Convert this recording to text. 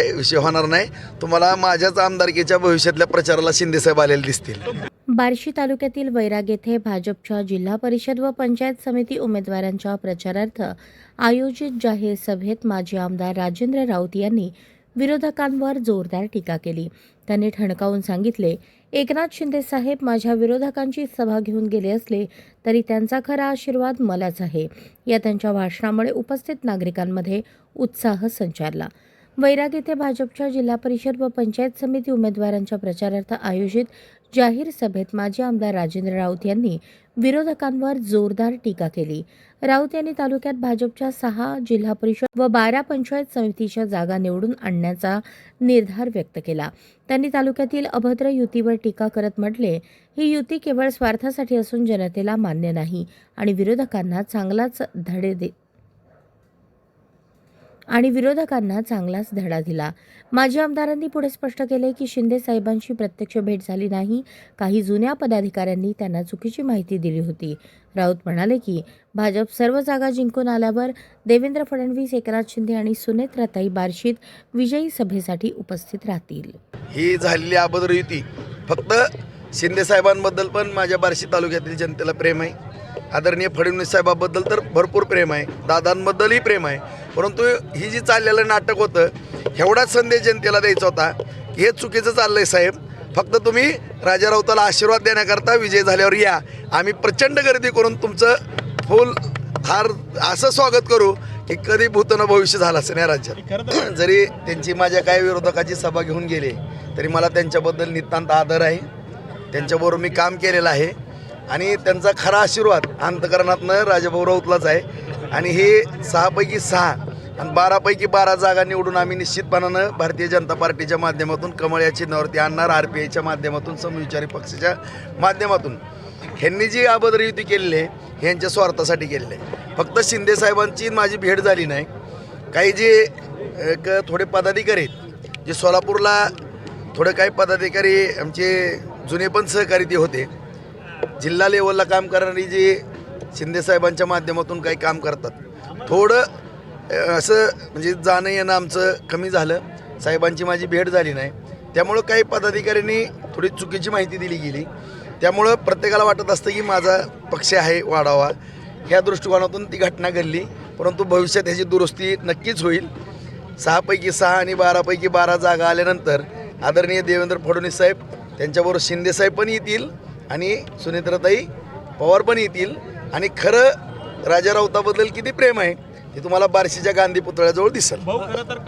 विषय होणार नाही. तुम्हाला माझ्याच आमदारकीच्या भविष्यातल्या प्रचाराला शिंदेसाहेब आलेले दिसतील. बार्शी तालुक्यातील वैराग येथे भाजपच्या जिल्हा परिषद व पंचायत समिती उमेदवारांच्या प्रचारार्थ आयोजित जाहीर सभेत माजी आमदार राजेंद्र राऊत यांनी विरोधकांवर जोरदार टीका केली. त्यांनी ठणकावून सांगितले एकनाथ शिंदे साहेब माझ्या विरोधकांची सभा घेऊन गेले असले तरी त्यांचा खरा आशीर्वाद मलाच आहे. या त्यांच्या भाषणामुळे उपस्थित नागरिकांमध्ये उत्साह संचारला. वैराग येथे भाजपच्या जिल्हा परिषद व पंचायत समिती उमेदवारांच्या प्रचारार्थ आयोजित जाहीर सभेत माजी आमदार राजेंद्र राऊत यांनी विरोधकांवर जोरदार टीका केली. राऊत यांनी तालुक्यात भाजपच्या सहा जिल्हा परिषद व बारा पंचायत समितीच्या जागा निवडून आणण्याचा निर्धार व्यक्त केला. त्यांनी तालुक्यातील अभद्र युतीवर टीका करत म्हटले ही युती केवळ स्वार्थासाठी असून जनतेला मान्य नाही आणि विरोधकांना चांगलाच धडे दे आणि विरोधकांना चांगलाच धडा दिला. माजी आमदारांनी पुढे स्पष्ट केले की शिंदे साहेबांशी प्रत्यक्ष भेट झाली नाही. काही जुन्या पदाधिकाऱ्यांनी त्यांना चुकीची माहिती दिली होती. राऊत म्हणाले की भाजप सर्व जागा जिंकून आल्यावर देवेंद्र फडणवीस एकनाथ शिंदे आणि सुनेत्राताई बार्शीत विजयी सभेसाठी उपस्थित राहतील. ही झालेली अभद्र युती फक्त शिंदे साहेबांबद्दल पण माझ्या बार्शी तालुक्यातील जनतेला प्रेम आहे. आदरणीय फडणवीस साहेबाबद्दल तर भरपूर प्रेम आहे दादांबद्दलही प्रेम आहे. परंतु ही जी चाललेलं नाटक होतं एवढाच संदेश जनतेला द्यायचा होता की हे चुकीचं चाललंय साहेब. फक्त तुम्ही राजा राऊताला आशीर्वाद देण्याकरता विजय झाल्यावर या. आम्ही प्रचंड गर्दी करून तुमचं फुल हार असं स्वागत करू की कधी भूतन भविष्य झालं असं नाही राज्यात. जरी त्यांची माझ्या काही विरोधकाची सभा घेऊन गेले तरी मला त्यांच्याबद्दल नितांत आदर आहे. त्यांच्याबरोबर मी काम केलेलं आहे. आणि त्यांचा खरा आशीर्वाद अंतकरणातनं राजाभाऊ राऊतलाच आहे. आणि हे सहापैकी सहा आणि बारापैकी बारा जागा निवडून आम्ही निश्चितपणानं भारतीय जनता पार्टीच्या माध्यमातून कमळ या चिन्हावरती आणणार आर पी आयच्या माध्यमातून समविचारी पक्षाच्या माध्यमातून. ह्यांनी जी अभद्र युती केलेली आहे ह्यांच्या स्वार्थासाठी केलेली आहे. फक्त शिंदे साहेबांची माझी भेट झाली नाही. काही जे एक थोडे पदाधिकारी आहेत जे सोलापूरला थोडे काही पदाधिकारी आमचे जुने पण सहकारी ते होते जिल्हा लेवलला काम करणारी जे शिंदेसाहेबांच्या माध्यमातून काही काम करतात थोडं असं म्हणजे जाणं येणं आमचं कमी झालं. साहेबांची माझी भेट झाली नाही. त्यामुळं काही पदाधिकाऱ्यांनी थोडी चुकीची माहिती दिली गेली. त्यामुळं प्रत्येकाला वाटत असतं की माझा पक्ष आहे वाढावा. ह्या दृष्टिकोनातून ती घटना घडली. परंतु भविष्यात ह्याची दुरुस्ती नक्कीच होईल. सहापैकी सहा आणि बारापैकी बारा जागा आल्यानंतर आदरणीय देवेंद्र फडणवीस साहेब त्यांच्याबरोबर शिंदेसाहेब पण येतील. आणि सुनेत्रताई पवार पण येतील. आणि खरं राजा राऊताबद्दल किती प्रेम आहे ते तुम्हाला बार्शीच्या गांधी पुतळ्याजवळ दिसेल. खरं तर